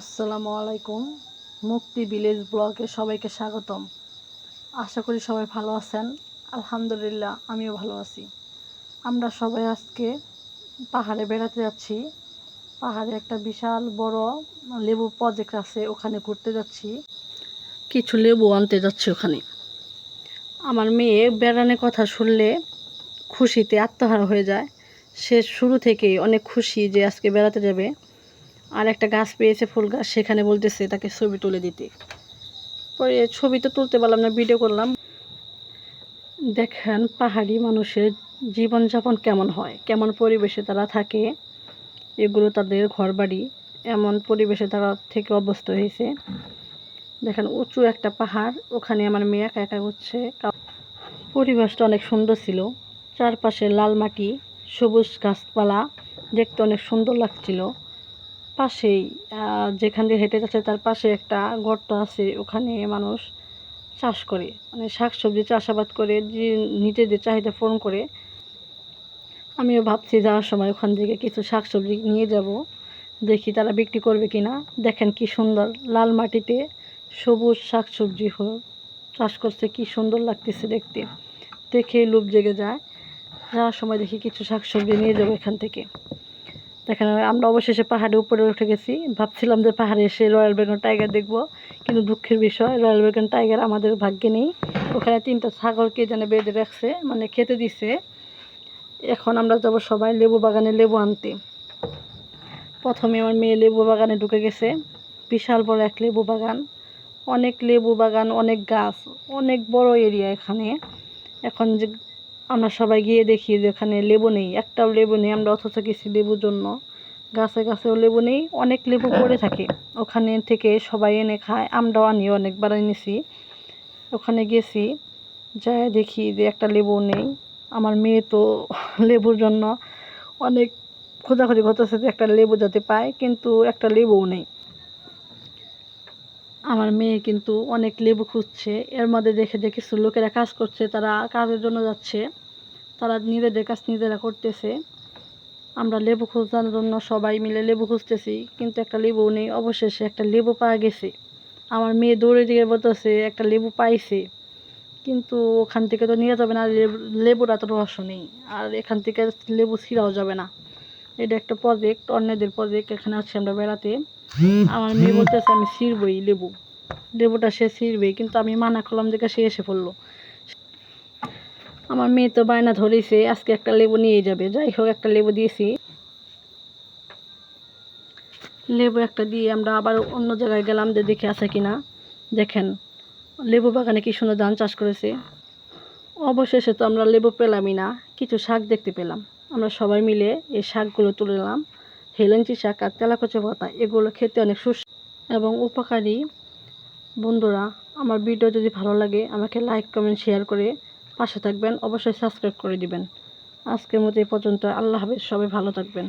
আসসালামু আলাইকুম। মুক্তি ভিলেজ ব্লগে সবাইকে স্বাগতম। আশা করি সবাই ভালো আছেন। আলহামদুলিল্লাহ, আমিও ভালো আছি। আমরা সবাই আজকে পাহাড়ে বেড়াতে যাচ্ছি। পাহাড়ে একটা বিশাল বড় লেবু প্রজেক্ট আছে, ওখানে ঘুরতে যাচ্ছি। কিছু লেবু আনতে যাচ্ছি ওখানে। আমার মেয়ে বেড়ানোর কথা শুনলে খুশিতে আত্মহারা হয়ে যায়। সে শুরু থেকেই অনেক খুশি যে আজকে বেড়াতে যাবে। আর একটা গাছ পেয়েছে ফুল গাছ, সেখানে বলতেছে তাকে ছবি তুলে দিতে। পরে ছবি তো তুলতে পারলাম না ভিডিও করলাম। দেখেন পাহাড়ি মানুষের জীবনযাপন কেমন হয়, কেমন পরিবেশে তারা থাকে, এগুলো তাদের ঘরবাড়ি, এমন পরিবেশে তারা থেকে অভ্যস্ত হয়েছে। দেখেন উঁচু একটা পাহাড়, ওখানে আমার মেয়ে একা একা হচ্ছে পরিবেশটা অনেক সুন্দর ছিল, চারপাশে লাল মাটি, সবুজ গাছপালা, দেখতে অনেক সুন্দর লাগছিল। পাশেই যেখান দিয়ে হেঁটে যাচ্ছে তার পাশে একটা গর্ত আছে, ওখানে মানুষ চাষ করে। মানে শাকসবজি চাষাবাদ করে, যে নিজেদের চাহিদা পূরণ করে। আমিও ভাবছি যাওয়ার সময় ওখান থেকে কিছু শাকসবজি নিয়ে যাব, দেখি তারা বিক্রি করবে কি না দেখেন কি সুন্দর, লাল মাটিতে সবুজ শাকসবজি চাষ করছে, কি সুন্দর লাগতেছে দেখতে। দেখে লোভ জেগে যায়। যাওয়ার সময় দেখি কিছু শাকসবজি নিয়ে যাব এখান থেকে। দেখেন, আমরা অবশেষে পাহাড়ে উপরে উঠে গেছি। ভাবছিলাম যে পাহাড়ে এসে রয়্যাল বেঙ্গল টাইগার দেখব, কিন্তু দুঃখের বিষয় রয়্যাল বেঙ্গল টাইগার আমাদের ভাগ্যে নেই। ওখানে তিনটা ছাগলকে যেন বেঁধে রাখছে মানে খেতে দিছে। এখন আমরা যাব সবাই লেবু বাগানে লেবু আনতে। প্রথমে আমার মেয়ে লেবু বাগানে ঢুকে গেছে। বিশাল বড় এক লেবু বাগান। অনেক লেবু বাগান, অনেক গাছ, অনেক বড় এরিয়া এখানে। এখন যে আমরা সবাই গিয়ে দেখি যে ওখানে লেবু নেই, একটাও লেবু নেই, আমরা অথচ গেছি লেবুর জন্য। গাছে গাছেও লেবু নেই, অনেক লেবু পড়ে থাকে। ওখানে থেকে সবাই এনে খায়, আমরাও আনি, অনেকবার এনেছি। ওখানে গেছি, যাই দেখি যে একটা লেবু নেই। আমার মেয়ে তো লেবুর জন্য অনেক খোঁজাখুঁজি করতেছে যে একটা লেবু যাতে পায়, কিন্তু একটা লেবুও নেই। আমার মেয়ে কিন্তু অনেক লেবু খুঁজছে, এর মধ্যে দেখে যে কিছু লোকেরা কাজ করছে, তারা কাজের জন্য যাচ্ছে, তারা নিজেদের কাজ নিজেরা করতেছে। আমরা লেবু খোঁজার জন্য সবাই মিলে লেবু খুঁজতেছি, কিন্তু একটা লেবু নেই, অবশেষে একটা লেবু পাওয়া গেছে। আমার মেয়ে দৌড়ে দিকে বলতেছে, একটা লেবু পাইছে। কিন্তু ওখান থেকে তো নিয়ে যাবে না, লেবু লেবুর এত রহস্য নেই, আর এখান থেকে লেবু ছিঁড়াও যাবে না। এটা একটা প্রজেক্ট অন্যদের প্রজেক্ট এখানে আছি আমরা বেড়াতে। আমার মেয়ে বলতেছে আমি ছিঁড়বই লেবু। লেবুটা সে ছিঁড়বে কিন্তু আমি মানা করলাম দেখে সে এসে পড়ল। আমার মেয়ে তো বায়না ধরেছে আজকে একটা লেবু নিয়ে যাবে। যাই হোক একটা লেবু দিয়েছি। লেবু একটা দিয়ে আমরা আবার অন্য জায়গায় গেলাম যে দেখে আছে কিনা। দেখেন লেবু বাগানে কি সুন্দর ধান চাষ করেছে। অবশেষে তো আমরা লেবু পেলামই না কিছু শাক দেখতে পেলাম। আমরা সবাই মিলে এই শাকগুলো তুলে নিলাম। হেলেঞ্চি শাক আর তেলাকচা পাতা, এগুলো খেতে অনেক সুস্বাদু এবং উপকারী। বন্ধুরা, আমার ভিডিও যদি ভালো লাগে, আমাকে লাইক কমেন্ট শেয়ার করে পাশে থাকবেন। অবশ্যই সাবস্ক্রাইব করে দিবেন। আজকের মতো এ পর্যন্ত। আল্লাহ হাফেজ। সবাই ভালো থাকবেন।